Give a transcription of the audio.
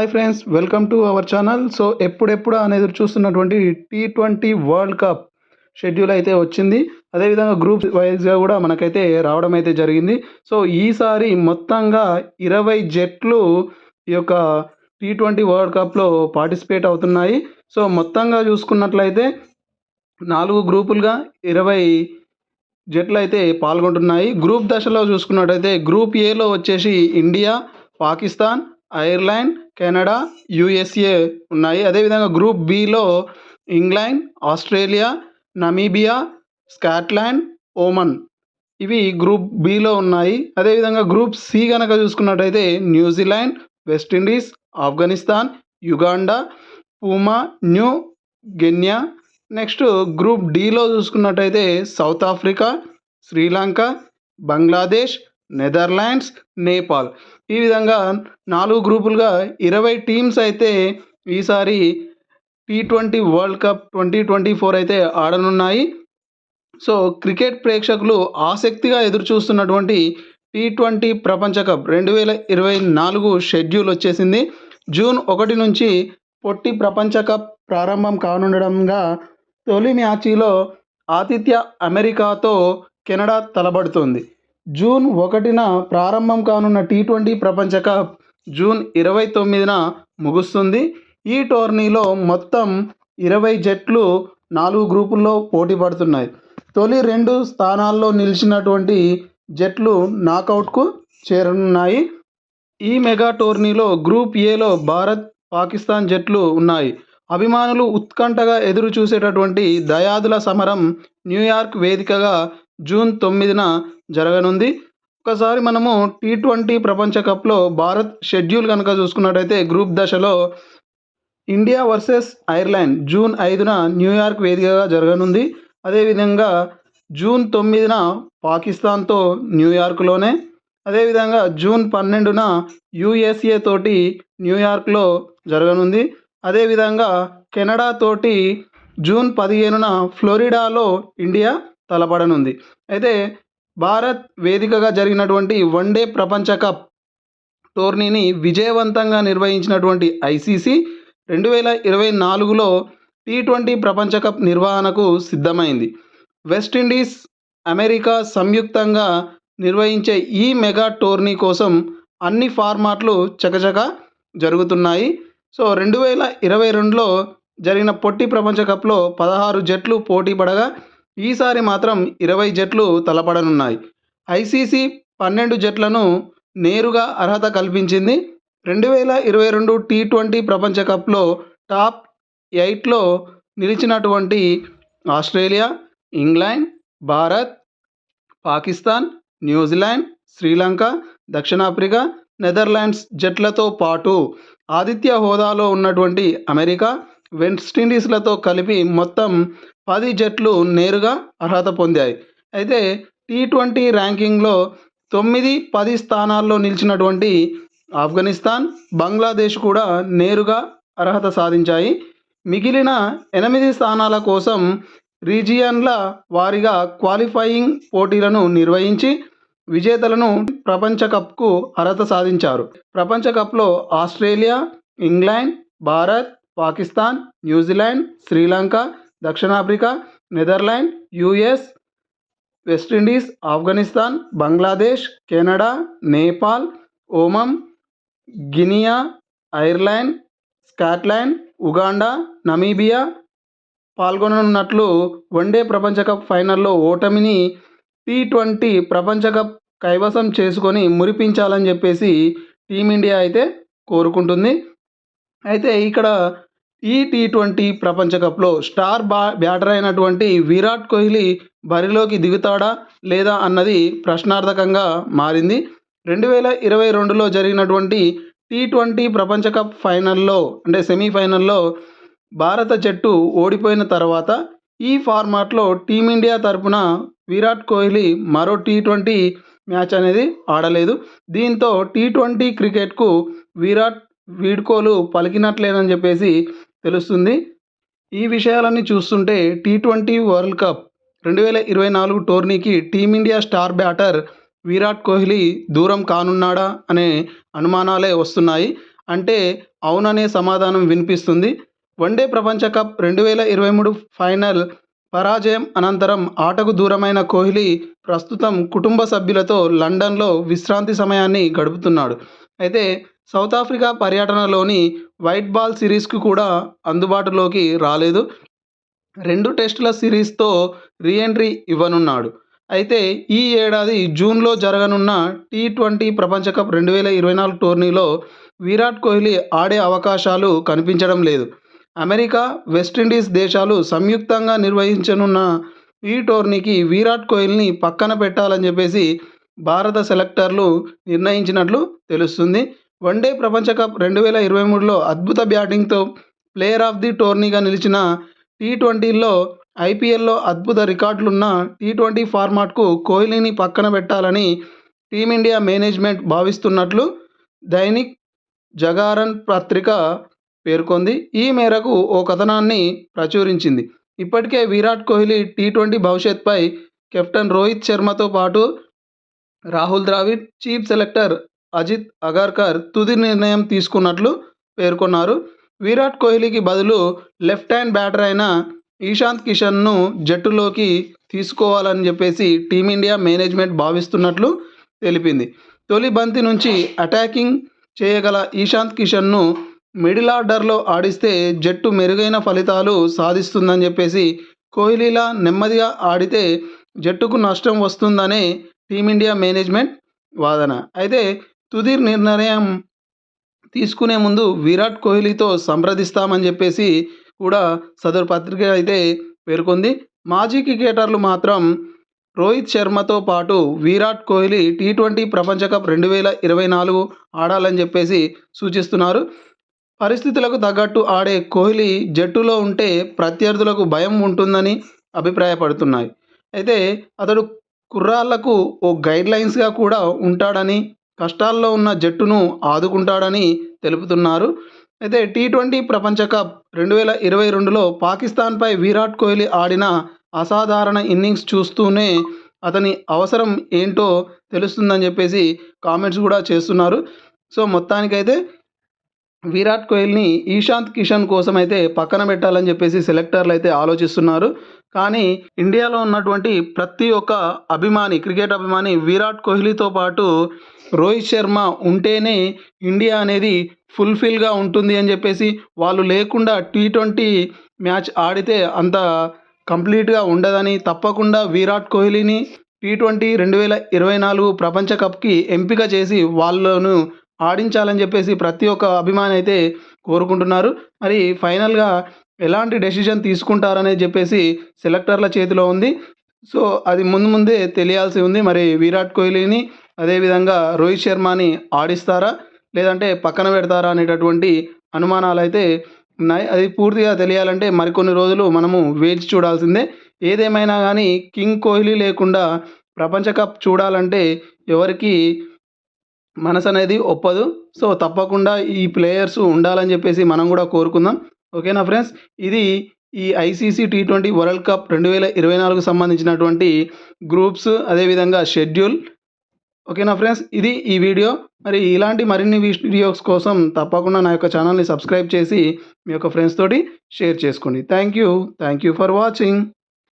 Hi friends welcome to our channel. So ఎప్పుడెప్పుడు అనేది చూస్తున్నటువంటి T twenty world cup schedule అయితే వచ్చింది. అదేవిధంగా గ్రూప్ వైజ్గా కూడా మనకైతే రావడం అయితే జరిగింది. సో ఈసారి మొత్తంగా ఇరవై జట్లు ఈ యొక్క టీ ట్వంటీ వరల్డ్ కప్లో పార్టిసిపేట్ అవుతున్నాయి. సో మొత్తంగా చూసుకున్నట్లయితే నాలుగు గ్రూపులుగా ఇరవై జట్లు అయితే పాల్గొంటున్నాయి. గ్రూప్ దశలో చూసుకున్నట్టయితే గ్రూప్ ఏలో వచ్చేసి India Pakistan Ireland Canada USA ఉన్నాయి. అదేవిధంగా group below England Australia Namibia Scotland Oman ఇవి గ్రూప్ బిలో ఉన్నాయి. అదేవిధంగా గ్రూప్ సి కనుక చూసుకున్నట్టయితే New Zealand West Indies Afghanistan Uganda Papua New Guinea. Next group డిలో చూసుకున్నట్టయితే South Africa Sri Lanka Bangladesh Netherlands Nepal. ఈ విధంగా నాలుగు గ్రూపులుగా ఇరవై టీమ్స్ అయితే ఈసారి T twenty world cup twenty twenty four అయితే ఆడనున్నాయి. సో క్రికెట్ ప్రేక్షకులు ఆసక్తిగా ఎదురు చూస్తున్నటువంటి టీ ట్వంటీ ప్రపంచ కప్ రెండు వేల ఇరవై నాలుగు షెడ్యూల్ వచ్చేసింది. జూన్ ఒకటి నుంచి పొట్టి ప్రపంచ కప్ ప్రారంభం కానుండడంగా తొలి మ్యాచ్లో ఆతిథ్య అమెరికాతో కెనడా తలబడుతుంది. జూన్ ఒకటిన ప్రారంభం కానున్న టీ ట్వంటీ ప్రపంచ కప్ జూన్ ఇరవై తొమ్మిదిన ముగుస్తుంది. ఈ టోర్నీలో మొత్తం ఇరవై జట్లు నాలుగు గ్రూపుల్లో పోటీ పడుతున్నాయి. తొలి రెండు స్థానాల్లో నిలిచినటువంటి జట్లు నాకౌట్కు చేరనున్నాయి. ఈ మెగా టోర్నీలో గ్రూప్ ఏలో భారత్ పాకిస్తాన్ జట్లు ఉన్నాయి. అభిమానులు ఉత్కంఠగా ఎదురు చూసేటటువంటి దయాదుల సమరం న్యూయార్క్ వేదికగా జూన్ తొమ్మిదిన జరగనుంది. ఒకసారి మనము టీ ట్వంటీ ప్రపంచ కప్లో భారత్ షెడ్యూల్ కనుక చూసుకున్నట్టయితే గ్రూప్ దశలో ఇండియా వర్సెస్ ఐర్లాండ్ జూన్ ఐదున న్యూయార్క్ వేదికగా జరగనుంది. అదేవిధంగా జూన్ తొమ్మిదిన పాకిస్తాన్తో న్యూయార్క్లోనే. అదేవిధంగా జూన్ పన్నెండున యుఎస్ఏ తోటి న్యూయార్క్లో జరగనుంది. అదేవిధంగా కెనడా తోటి జూన్ పదిహేనున ఫ్లోరిడాలో ఇండియా తలపడనుంది. అయితే భారత్ వేదికగా జరిగినటువంటి వన్డే ప్రపంచ కప్ టోర్నీని విజయవంతంగా నిర్వహించినటువంటి ఐసీసీ రెండు వేల ఇరవై నాలుగులో టీ ట్వంటీ ప్రపంచ కప్ నిర్వహణకు సిద్ధమైంది. వెస్టిండీస్ అమెరికా సంయుక్తంగా నిర్వహించే ఈ మెగా టోర్నీ కోసం అన్ని ఫార్మాట్లు చకచక జరుగుతున్నాయి. సో రెండు వేల ఇరవై రెండులో జరిగిన పొట్టి ప్రపంచ కప్లో పదహారు జట్లు పోటీ పడగా ఈసారి మాత్రం ఇరవై జట్లు తలపడనున్నాయి. ఐసీసీ పన్నెండు జట్లను నేరుగా అర్హత కల్పించింది. రెండు వేల ఇరవై రెండు టీ ట్వంటీ ప్రపంచ కప్లో టాప్ ఎయిట్లో నిలిచినటువంటి Australia England Bharat Pakistan New Zealand Sri Lanka దక్షిణాఫ్రికా నెదర్లాండ్స్ జట్లతో పాటు ఆతిథ్య హోదాలో ఉన్నటువంటి అమెరికా వెస్టిండీస్లతో కలిపి మొత్తం పది జట్లు నేరుగా అర్హత పొందాయి. అయితే టీ ట్వంటీ ర్యాంకింగ్లో తొమ్మిది పది స్థానాల్లో నిలిచినటువంటి ఆఫ్ఘనిస్తాన్ బంగ్లాదేశ్ కూడా నేరుగా అర్హత సాధించాయి. మిగిలిన ఎనిమిది స్థానాల కోసం రీజియన్ల వారీగా క్వాలిఫైయింగ్ పోటీలను నిర్వహించి విజేతలను ప్రపంచ కప్కు అర్హత సాధించారు. ప్రపంచ కప్లో Australia England Bharat Pakistan New Zealand Sri Lanka దక్షిణాఫ్రికా Netherland US West Indies Afghanistan Bangladesh Canada Nepal Oman Guinea Ireland Scotland Uganda Namibia పాల్గొననున్నట్లు one day ప్రపంచ కప్ ఫైనల్లో ఓటమిని టీ ట్వంటీ ప్రపంచ కప్ కైవసం చేసుకొని మురిపించాలని చెప్పేసి టీమిండియా అయితే కోరుకుంటుంది. అయితే ఇక్కడ ఈ టీ ట్వంటీ ప్రపంచ కప్లో స్టార్ బా బ్యాటర్ అయినటువంటి విరాట్ కోహ్లీ బరిలోకి దిగుతాడా లేదా అన్నది ప్రశ్నార్థకంగా మారింది. రెండు వేల ఇరవై రెండులో జరిగినటువంటి టీ ట్వంటీ ప్రపంచ కప్ ఫైనల్లో అంటే సెమీఫైనల్లో భారత జట్టు ఓడిపోయిన తర్వాత ఈ ఫార్మాట్లో టీమిండియా తరపున విరాట్ కోహ్లీ మరో టీ ట్వంటీ మ్యాచ్ అనేది ఆడలేదు. దీంతో టీ ట్వంటీ క్రికెట్కు విరాట్ వీడ్కోలు పలికినట్లేనని చెప్పేసి తెలుస్తుంది. ఈ విషయాలన్నీ చూస్తుంటే టీ ట్వంటీ వరల్డ్ కప్ రెండు వేల ఇరవై నాలుగు టోర్నీకి team India star batter Virat Kohli దూరం కానున్నాడా అనే అనుమానాలే వస్తున్నాయి. అంటే అవుననే సమాధానం వినిపిస్తుంది. వన్డే ప్రపంచ కప్ రెండు వేల ఇరవై మూడు ఫైనల్ పరాజయం అనంతరం ఆటకు దూరమైన కోహ్లీ ప్రస్తుతం కుటుంబ సభ్యులతో లండన్లో విశ్రాంతి సమయాన్ని గడుపుతున్నాడు. అయితే సౌత్ ఆఫ్రికా పర్యటనలోని వైట్ బాల్ సిరీస్కు కూడా అందుబాటులోకి రాలేదు. రెండు టెస్టుల సిరీస్తో రీఎంట్రీ ఇవ్వనున్నాడు. అయితే ఈ ఏడాది జూన్లో జరగనున్న టీ ట్వంటీ ప్రపంచ కప్ రెండు వేల ఇరవై నాలుగు టోర్నీలో విరాట్ కోహ్లీ ఆడే అవకాశాలు కనిపించడం లేదు. అమెరికా వెస్టిండీస్ దేశాలు సంయుక్తంగా నిర్వహించనున్న ఈ టోర్నీకి విరాట్ కోహ్లీని పక్కన పెట్టాలని చెప్పేసి భారత సెలెక్టర్లు నిర్ణయించినట్లు తెలుస్తుంది. వన్డే ప్రపంచ కప్ రెండు వేల ఇరవై మూడులో అద్భుత బ్యాటింగ్తో ప్లేయర్ ఆఫ్ ది టోర్నీగా నిలిచిన టీ ట్వంటీల్లో ఐపీఎల్లో అద్భుత రికార్డులున్న టీ ట్వంటీ ఫార్మాట్కు కోహ్లీని పక్కన పెట్టాలని టీమిండియా మేనేజ్మెంట్ భావిస్తున్నట్లు దైనిక్ జగారన్ పత్రిక పేర్కొంది. ఈ మేరకు ఓ కథనాన్ని ప్రచురించింది. ఇప్పటికే విరాట్ కోహ్లీ టీ ట్వంటీ భవిష్యత్పై కెప్టెన్ రోహిత్ శర్మతో పాటు రాహుల్ ద్రావిడ్ చీఫ్ సెలెక్టర్ అజిత్ అగర్కర్ తుది నిర్ణయం తీసుకున్నట్లు పేర్కొన్నారు. విరాట్ కోహ్లీకి బదులు లెఫ్ట్ హ్యాండ్ బ్యాటర్ అయిన ఈశాంత్ కిషన్ను జట్టులోకి తీసుకోవాలని చెప్పేసి టీమిండియా మేనేజ్మెంట్ భావిస్తున్నట్లు తెలిపింది. తొలి బంతి నుంచి అటాకింగ్ చేయగల ఈశాంత్ కిషన్ను మిడిల్ ఆర్డర్లో ఆడిస్తే జట్టు మెరుగైన ఫలితాలు సాధిస్తుందని చెప్పేసి కోహ్లీలా నెమ్మదిగా ఆడితే జట్టుకు నష్టం వస్తుందనే టీమిండియా మేనేజ్మెంట్ వాదన. అయితే తుది నిర్ణయం తీసుకునే ముందు విరాట్ కోహ్లీతో సంప్రదిస్తామని చెప్పేసి కూడా సదరు పత్రిక అయితే పేర్కొంది. మాజీ క్రికెటర్లు మాత్రం రోహిత్ శర్మతో పాటు విరాట్ కోహ్లీ టీ ట్వంటీ ప్రపంచ కప్ రెండు వేల ఇరవై నాలుగు ఆడాలని చెప్పేసి సూచిస్తున్నారు. పరిస్థితులకు తగ్గట్టు ఆడే కోహ్లీ జట్టులో ఉంటే ప్రత్యర్థులకు భయం ఉంటుందని అభిప్రాయపడుతున్నాయి. అయితే అతడు కుర్రాళ్ళకు ఓ గైడ్లైన్స్గా కూడా ఉంటాడని కష్టాల్లో ఉన్న జట్టును ఆదుకుంటాడని తెలుపుతున్నారు. అయితే టీ ట్వంటీ ప్రపంచ కప్ రెండు వేల ఇరవై రెండులో పాకిస్తాన్పై విరాట్ కోహ్లీ ఆడిన అసాధారణ ఇన్నింగ్స్ చూస్తూనే అతని అవసరం ఏంటో తెలుస్తుందని చెప్పేసి కామెంట్స్ కూడా చేస్తున్నారు. సో మొత్తానికైతే విరాట్ కోహ్లీని ఈశాంత్ కిషన్ కోసం అయితే పక్కన పెట్టాలని చెప్పేసి సెలెక్టర్లు అయితే ఆలోచిస్తున్నారు. కానీ ఇండియాలో ఉన్నటువంటి ప్రతి ఒక్క అభిమాని క్రికెట్ అభిమాని విరాట్ కోహ్లీతో పాటు రోహిత్ శర్మ ఉంటేనే ఇండియా అనేది ఫుల్ఫిల్గా ఉంటుంది అని చెప్పేసి వాళ్ళు లేకుండా టీ ట్వంటీ మ్యాచ్ ఆడితే అంత కంప్లీట్గా ఉండదని తప్పకుండా విరాట్ కోహ్లీని టీ ట్వంటీ రెండు వేల ఇరవై నాలుగు ప్రపంచ కప్కి ఎంపిక చేసి వాళ్ళను ఆడించాలని చెప్పేసి ప్రతి ఒక్క అభిమాని అయితే కోరుకుంటున్నారు. మరి ఫైనల్గా ఎలాంటి డెసిషన్ తీసుకుంటారనే చెప్పేసి సెలెక్టర్ల చేతిలో ఉంది. సో అది ముందు ముందే తెలియాల్సి ఉంది. మరి విరాట్ కోహ్లీని అదేవిధంగా రోహిత్ శర్మని ఆడిస్తారా? లేదంటే పక్కన పెడతారా అనేటటువంటి అనుమానాలు అయితే ఉన్నాయి. అది పూర్తిగా తెలియాలంటే మరికొన్ని రోజులు మనము వేచి చూడాల్సిందే. ఏదేమైనా కానీ కింగ్ కోహ్లీ లేకుండా ప్రపంచ కప్ చూడాలంటే ఎవరికి మనసు అనేది ఒప్పదు. సో తప్పకుండా ఈ ప్లేయర్స్ ఉండాలని చెప్పేసి మనం కూడా కోరుకుందాం. ఓకేనా ఫ్రెండ్స్? ఇది ఈ ICC T twenty world cup రెండు వేల ఇరవై నాలుగు సంబంధించినటువంటి గ్రూప్స్ అదేవిధంగా షెడ్యూల్. ఓకేనా ఫ్రెండ్స్? ఇది ఈ వీడియో. మరి ఇలాంటి మరిన్ని వీడియోస్ కోసం తప్పకుండా నా యొక్క ఛానల్ని సబ్స్క్రైబ్ చేసి మీ యొక్క ఫ్రెండ్స్ తోటి షేర్ చేసుకోండి. Thank you. Thank you for watching.